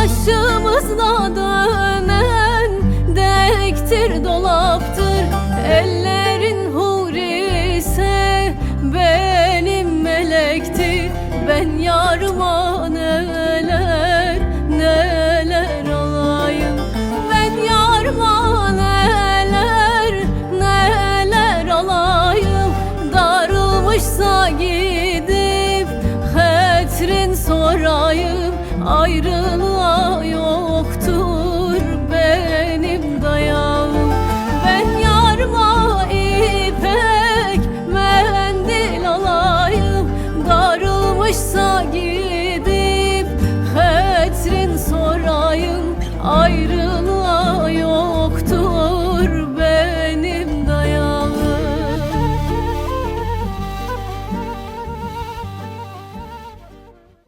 başımızda dönen Dektir dolaptır. Ellerin hurise Benim melektir. Ben yarıma neler neler alayım? Ben yarıma neler neler alayım? Darılmışsa gidip hetrin sorayım ayrılık Varsa gidip hetrin sorayım ayrı